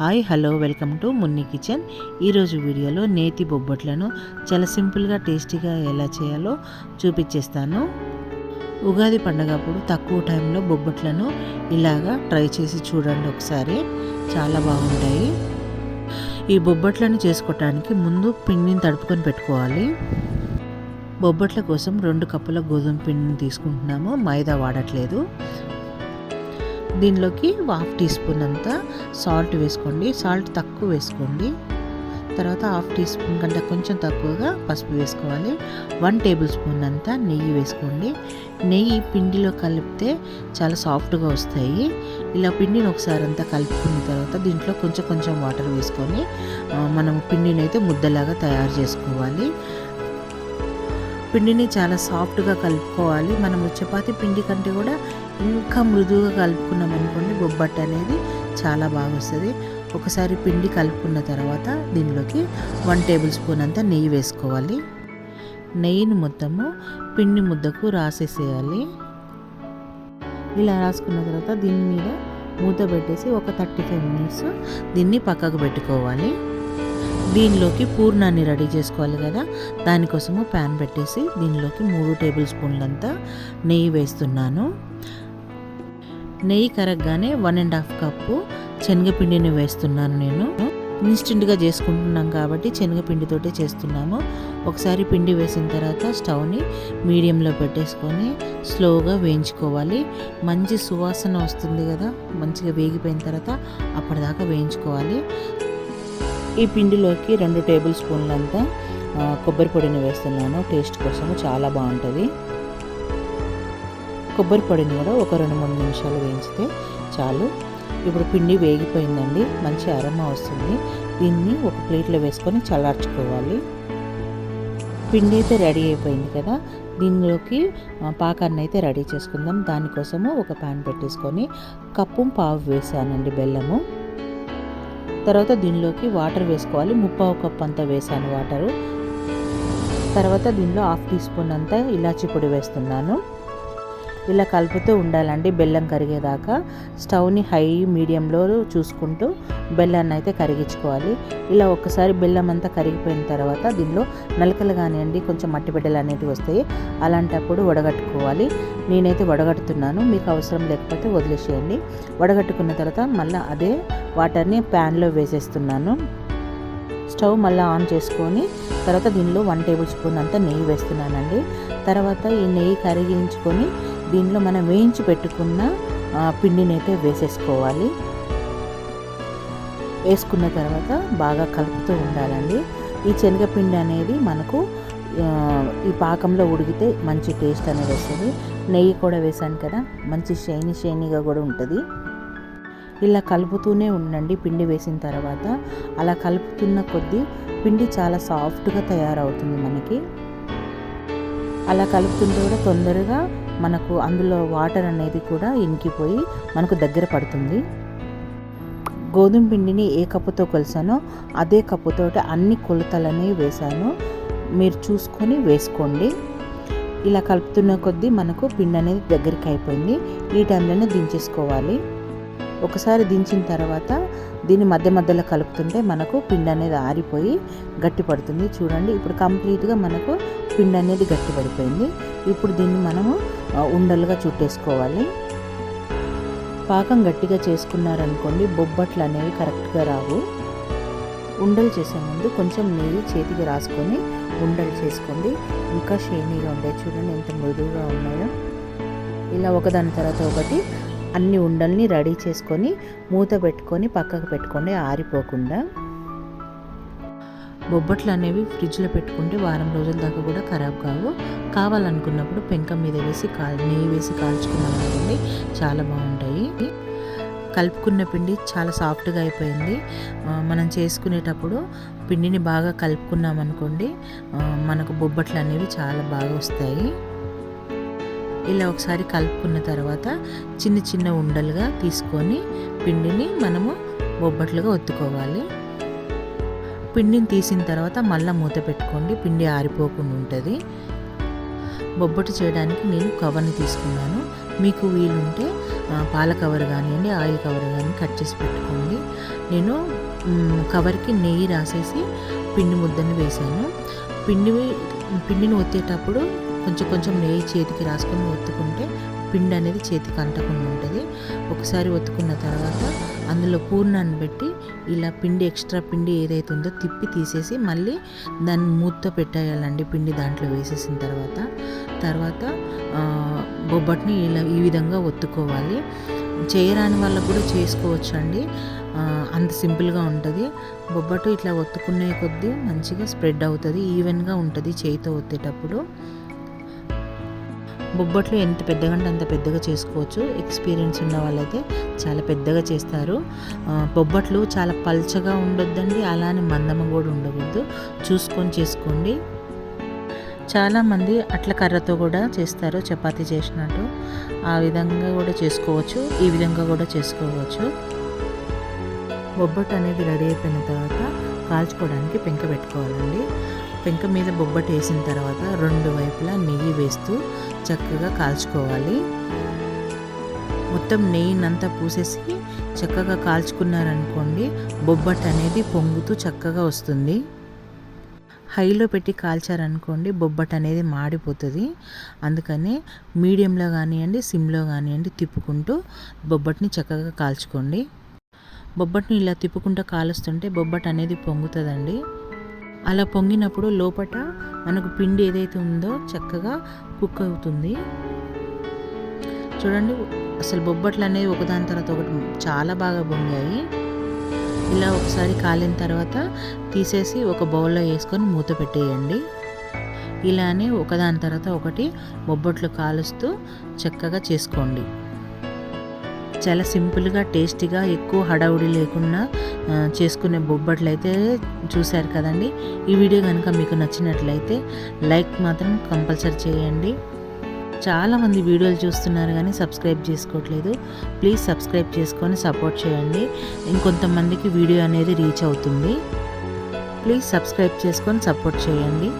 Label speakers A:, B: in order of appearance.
A: Hi hello welcome to Munni kitchen. ఈరోజు వీడియోలో నేతి బొబ్బట్లను చాలా సింపుల్గా టేస్టీగా ఎలా చేయాలో చూపించేస్తాను ఉగాది పండగ అప్పుడు తక్కువ టైంలో బొబ్బట్లను ఇలాగా ట్రై చేసి చూడండి ఒకసారి. చాలా బాగుంటాయి. ఈ బొబ్బట్లను చేసుకోవటానికి ముందు పిండిని తడుపుకొని పెట్టుకోవాలి. బొబ్బట్ల కోసం రెండు కప్పుల గోధుమ పిండిని తీసుకుంటున్నాము. మైదా వాడట్లేదు. దీనిలోకి హాఫ్ టీ స్పూన్ అంతా సాల్ట్ వేసుకోండి. సాల్ట్ తక్కువ వేసుకోండి. తర్వాత హాఫ్ టీ స్పూన్ కంటే కొంచెం తక్కువగా పసుపు వేసుకోవాలి. వన్ టేబుల్ స్పూన్ అంతా నెయ్యి వేసుకోండి. నెయ్యి పిండిలో కలిపితే చాలా సాఫ్ట్గా వస్తాయి. ఇలా పిండిని ఒకసారి అంతా కలుపుకున్న తర్వాత దీంట్లో కొంచెం కొంచెం వాటర్ వేసుకొని మనం పిండిని అయితే ముద్దలాగా తయారు చేసుకోవాలి. పిండిని చాలా సాఫ్ట్గా కలుపుకోవాలి. మనం చపాతీ పిండి కంటే కూడా ఇంకా మృదువుగా కలుపుకున్నాం అనుకోండి బొబ్బట్టు అనేది చాలా బాగా వస్తుంది ఒకసారి పిండి కలుపుకున్న తర్వాత దీనిలోకి వన్ టేబుల్ స్పూన్ అంతా నెయ్యి వేసుకోవాలి. నెయ్యిని మొత్తము పిండి ముద్దకు రాసేసేయాలి. ఇలా రాసుకున్న తర్వాత దీని మీద మూత పెట్టేసి ఒక థర్టీ ఫైవ్ మినిట్స్ దీన్ని పక్కకు పెట్టుకోవాలి. దీనిలోకి పూర్ణాన్ని రెడీ చేసుకోవాలి కదా. దానికోసము ప్యాన్ పెట్టేసి దీనిలోకి మూడు టేబుల్ స్పూన్లంతా నెయ్యి వేస్తున్నాను. నెయ్యి కరగగానే వన్ అండ్ హాఫ్ కప్పు శనగపిండిని వేస్తున్నాను నేను. ఇన్స్టెంట్గా చేసుకుంటున్నాం కాబట్టి శనగపిండితోటే చేస్తున్నాము. ఒకసారి పిండి వేసిన తర్వాత స్టవ్ని మీడియంలో పెట్టేసుకొని స్లోగా వేయించుకోవాలి. మంచి సువాసన వస్తుంది కదా మంచిగా వేగిపోయిన తర్వాత అప్పటిదాకా వేయించుకోవాలి. ఈ పిండిలోకి రెండు టేబుల్ స్పూన్లంతా కొబ్బరి పొడిని వేస్తున్నాను. టేస్ట్ కోసము చాలా బాగుంటుంది. కొబ్బరి పొడిని కూడా ఒక రెండు మూడు నిమిషాలు వేయించితే చాలు. ఇప్పుడు పిండి వేగిపోయిందండి. మంచి అరమ వస్తుంది. దీన్ని ఒక ప్లేట్లో వేసుకొని చల్లార్చుకోవాలి. పిండి అయితే రెడీ అయిపోయింది కదా. దీనిలోకి పాకాన్ని అయితే రెడీ చేసుకుందాం. దానికోసము ఒక ప్యాన్ పెట్టేసుకొని కప్పు పావు వేసానండి బెల్లము. తర్వాత దీనిలోకి వాటర్ వేసుకోవాలి. ముప్పావు కప్పు అంతా వేసాను వాటరు. తర్వాత దీనిలో హాఫ్ టీ స్పూన్ అంతా ఇలాచి పొడి వేస్తున్నాను. ఇలా కలుపుతూ ఉండాలండి బెల్లం కరిగేదాకా. స్టవ్ని హై మీడియంలో చూసుకుంటూ బెల్లాన్ని అయితే కరిగించుకోవాలి. ఇలా ఒక్కసారి బెల్లం అంతా కరిగిపోయిన తర్వాత దీనిలో నలకలు కానివ్వండి కొంచెం మట్టి బిడ్డలు అనేటివి వస్తాయి. అలాంటప్పుడు వడగట్టుకోవాలి. నేనైతే వడగట్టుతున్నాను. మీకు అవసరం లేకపోతే వదిలేసేయండి. వడగట్టుకున్న తర్వాత మళ్ళీ అదే వాటర్ని ప్యాన్లో వేసేస్తున్నాను. స్టవ్ మళ్ళీ ఆన్ చేసుకొని తర్వాత దీనిలో వన్ టేబుల్ స్పూన్ అంతా నెయ్యి వేస్తున్నానండి. తర్వాత ఈ నెయ్యి కరిగించుకొని దీనిలో మనం వేయించి పెట్టుకున్న పిండిని అయితే వేసేసుకోవాలి. వేసుకున్న తర్వాత బాగా కలుపుతూ ఉండాలండి. ఈ శనగపిండి అనేది మనకు ఈ పాకంలో ఉడికితే మంచి టేస్ట్ అనేది వస్తుంది. నెయ్యి కూడా వేసాను కదా మంచి షైనీ షైనీగా కూడా ఉంటుంది. ఇలా కలుపుతూనే ఉండండి పిండి వేసిన తర్వాత. అలా కలుపుతున్న కొద్దీ పిండి చాలా సాఫ్ట్గా తయారవుతుంది మనకి. అలా కలుపుతుంటే కూడా తొందరగా మనకు అందులో వాటర్ అనేది కూడా ఇంకిపోయి మనకు దగ్గర పడుతుంది. గోధుమ పిండిని ఏ కప్పుతో కొలిసానో అదే కప్పుతో అన్ని కొలతలని వేశాను మీరు చూసుకొని వేసుకోండి. ఇలా కలుపుతున్న కొద్దీ మనకు పిండి అనేది దగ్గరికి అయిపోయింది. ఈ టైంలోనే దించేసుకోవాలి. ఒకసారి దించిన తర్వాత దీన్ని మధ్య మధ్యలో కలుపుతుంటే మనకు పిండి అనేది ఆరిపోయి గట్టి పడుతుంది. చూడండి ఇప్పుడు కంప్లీట్గా మనకు పిండి అనేది గట్టి పడిపోయింది. ఇప్పుడు దీన్ని మనము ఉండలుగా చుట్టేసుకోవాలి. పాకం గట్టిగా చేసుకున్నారనుకోండి బొబ్బట్లు అనేవి కరెక్ట్గా రావు. ఉండలు చేసే ముందు కొంచెం నెయ్యి చేతికి రాసుకొని ఉండలు చేసుకోండి. ఇంకా షేనీగా ఉండే చూడండి ఎంత మృదువుగా ఉన్నాయో. ఇలా ఒకదాని తర్వాత ఒకటి అన్ని ఉండల్ని రెడీ చేసుకొని మూత పెట్టుకొని పక్కకు పెట్టుకోండి ఆరిపోకుండా. బొబ్బట్లు అనేవి ఫ్రిడ్జ్లో పెట్టుకుంటే వారం రోజుల దాకా కూడా ఖరాబ్ కావు. కావాలనుకున్నప్పుడు పెంక మీద వేసి కాల్ నెయ్యి వేసి కాల్చుకున్నాం అనుకోండి చాలా బాగుంటాయి. కలుపుకున్న పిండి చాలా సాఫ్ట్గా అయిపోయింది. మనం చేసుకునేటప్పుడు పిండిని బాగా కలుపుకున్నాం అనుకోండి మనకు బొబ్బట్లు అనేవి చాలా బాగా వస్తాయి. ఇలా ఒకసారి కలుపుకున్న తర్వాత చిన్న చిన్న ఉండలుగా తీసుకొని పిండిని మనము బొబ్బట్లుగా ఒత్తుకోవాలి. పిండిని తీసిన తర్వాత మళ్ళీ మూత పెట్టుకోండి. పిండి ఆరిపోకుండా ఉంటుంది. బొబ్బట్టు చేయడానికి నేను కవర్ని తీసుకున్నాను. మీకు వీలుంటే పాల కవర్ కానివ్వండి ఆయిల్ కవర్ కానీ కట్ చేసి పెట్టుకోండి. నేను కవర్కి నెయ్యి రాసేసి పిండి ముద్దని వేసాను పిండి పిండిని ఒత్తేటప్పుడు కొంచెం కొంచెం నెయ్యి చేతికి రాసుకొని ఒత్తుకుంటే పిండి అనేది చేతికి అంటకుండా ఉంటుంది. ఒకసారి ఒత్తుకున్న తర్వాత అందులో పూర్ణాన్ని పెట్టి ఇలా పిండి ఎక్స్ట్రా పిండి ఏదైతే ఉందో తిప్పి తీసేసి మళ్ళీ దాన్ని మూతతో పెట్టేయాలండి పిండి దాంట్లో వేసేసిన తర్వాత. తర్వాత బొబ్బట్ని ఇలా ఈ విధంగా ఒత్తుకోవాలి. చేయరాని వాళ్ళకు కూడా చేసుకోవచ్చు అండి అంత సింపుల్గా ఉంటుంది. బొబ్బట్టు ఇట్లా ఒత్తుకునే కొద్దీ మంచిగా స్ప్రెడ్ అవుతుంది ఈవెన్గా ఉంటుంది చేయితో ఒత్తేటప్పుడు. బొబ్బట్లు ఎంత పెద్దగా అంటే అంత పెద్దగా చేసుకోవచ్చు. ఎక్స్పీరియన్స్ ఉన్న వాళ్ళైతే చాలా పెద్దగా చేస్తారు. బొబ్బట్లు చాలా పల్చగా ఉండొద్దండి. అలానే మందమ కూడా ఉండవద్దు చూసుకొని చేసుకోండి. చాలామంది అట్ల కర్రతో కూడా చేస్తారు. చపాతీ చేసినట్టు ఆ విధంగా కూడా చేసుకోవచ్చు. ఈ విధంగా కూడా చేసుకోవచ్చు. బొబ్బట్టు అనేది రెడీ అయిపోయిన తర్వాత కాల్చుకోవడానికి పెంక పెట్టుకోవాలండి. పెంక మీద బొబ్బట్టు వేసిన తర్వాత రెండు వైపులా నెయ్యి వేస్తూ చక్కగా కాల్చుకోవాలి. మొత్తం నెయ్యినంతా పూసేసి చక్కగా కాల్చుకున్నారనుకోండి బొబ్బట్టు అనేది పొంగుతూ చక్కగా వస్తుంది. హైలో పెట్టి కాల్చారనుకోండి బొబ్బట్ అనేది మాడిపోతుంది. అందుకని మీడియంలో కానివ్వండి సిమ్లో కానివ్వండి తిప్పుకుంటూ బొబ్బట్ని చక్కగా కాల్చుకోండి. బొబ్బట్ని ఇలా తిప్పుకుంటూ కాలుస్తుంటే బొబ్బట్ అనేది పొంగుతుందండి. అలా పొంగినప్పుడు లోపట మనకు పిండి ఏదైతే ఉందో చక్కగా కుక్ అవుతుంది. చూడండి అసలు బొబ్బట్లు అనేవి ఒకదాని తర్వాత ఒకటి చాలా బాగా పొంగాయి. ఇలా ఒకసారి కాలిన తర్వాత తీసేసి ఒక బౌల్లో వేసుకొని మూత పెట్టేయండి. ఇలానే ఒకదాని తర్వాత ఒకటి బొబ్బట్లు కాలుస్తూ చక్కగా చేసుకోండి. చాలా సింపుల్గా టేస్టీగా ఎక్కువ హడావుడి లేకుండా చేసుకునే బొబ్బట్లు అయితే చూశారు కదండి. ఈ వీడియో కనుక మీకు నచ్చినట్లయితే లైక్ మాత్రం కంపల్సరీ చేయండి. చాలామంది వీడియోలు చూస్తున్నారు కానీ సబ్స్క్రైబ్ చేసుకోవట్లేదు. ప్లీజ్ సబ్స్క్రైబ్ చేసుకొని సపోర్ట్ చేయండి. ఇంకొంతమందికి వీడియో అనేది రీచ్ అవుతుంది. ప్లీజ్ సబ్స్క్రైబ్ చేసుకొని సపోర్ట్ చేయండి.